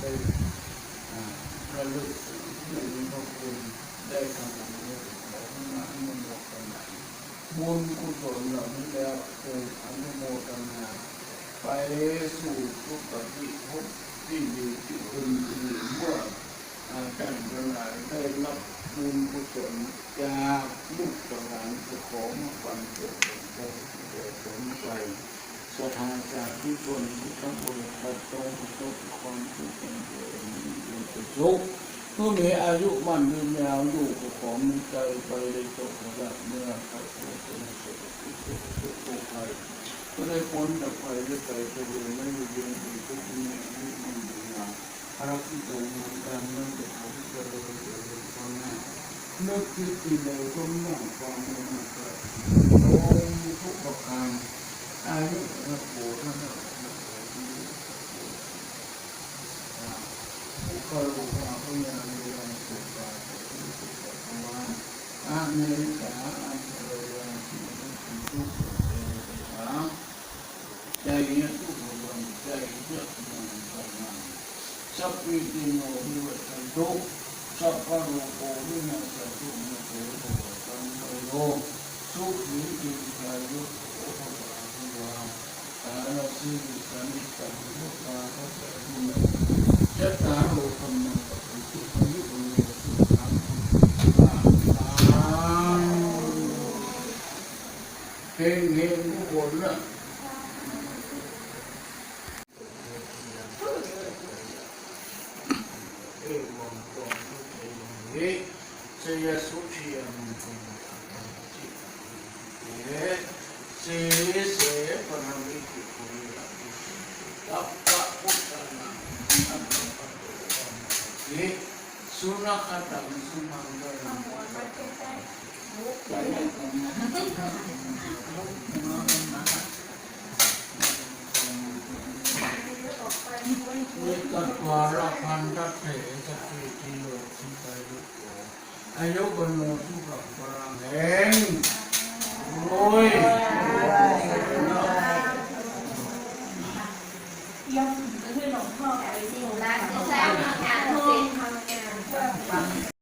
ได้ระลึกถึงพระคุณได้ทำบุญนี้ขอให้มาอนุโมทนาบุญกุศลเหล่านี้แล้วคงอนุโมทนาไปสู่ทุกปฏิภพที่ดีที่คุณคือเมื่ออาจารย์ทั้งหลายได้รับบุญกุศลจากลูกหลานจะขอมาฟังเกิดเป็นได้เกิดผลไป สถานจากที่ชนที่ทั้งบริษัทตรงประสบความสุขเป็นเกิดมีเป็นสุขเมื่อมีอายุมั่นยืนยาวอยู่ก็ขอมีใจไปได้ตกระดับเมื่อเขาเป็นสุขสุขสุขทุกภัยก็ได้พ้นจากภัยได้ใจไปเลยไม่มีเรื่องอื่นทุกข์นี้ไม่มีดีงามภารกิจการงานการเงินจะทำจะเริญเจริญก้าวหน้านึกคิดสิ่งใดก็ไม่ความไม่มั่นใจโอ้ทุกประการอายุนะโบท่านนะผู้คอยรู้ว่าพยานนการสุขภาพสุขภาพอาเมริกาอันเจริญที่ทุกข์ใจเนี้ยทุกคนใจเยอะมันมันสัพพิติโนวิวัตโตสัพพะโลโกวินาศตุมะโตโตตัมโมโลสุกายุโอภะภะวะอาระตุมะยัตตาร ആരും പോകുന്നുണ്ട് America sắp quy định ngồi như vậy thành tụ sắp qua đồ cổ như là thành tụ như thế của tăng mười đô xúc lý trình thời lúc của 这也是属于我们的。 องจิเยเสเสปนมิติคุยตัปปะพุทธนาอัปปะปะเยสุนัขตังสุมังกรังใจให้กันวิ ยังถึงจะให้หลวงพ่อไปที่โรงพยาบาล สร้างมาทางเสร็จ